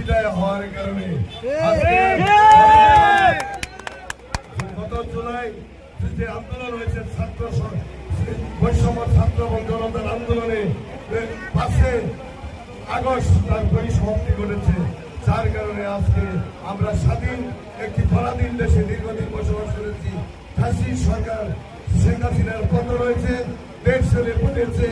বিদায় হওয়ার কারণে গত জুলাই যে আন্দোলন হয়েছে ছাত্র বৈষম্য ছাত্র এবং জনতার আন্দোলনে পাশে আগস্ট তার পরিসমাপ্তি ঘটেছে যার কারণে আজকে আমরা স্বাধীন একটি পরাধীন দেশে দীর্ঘদিন বসবাস করেছি। ফাঁসি সরকার শেখ হাসিনার পদ রয়েছে দেশ ছেড়ে পড়েছে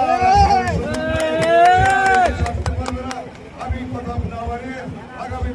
আর కావాలని ఆగామి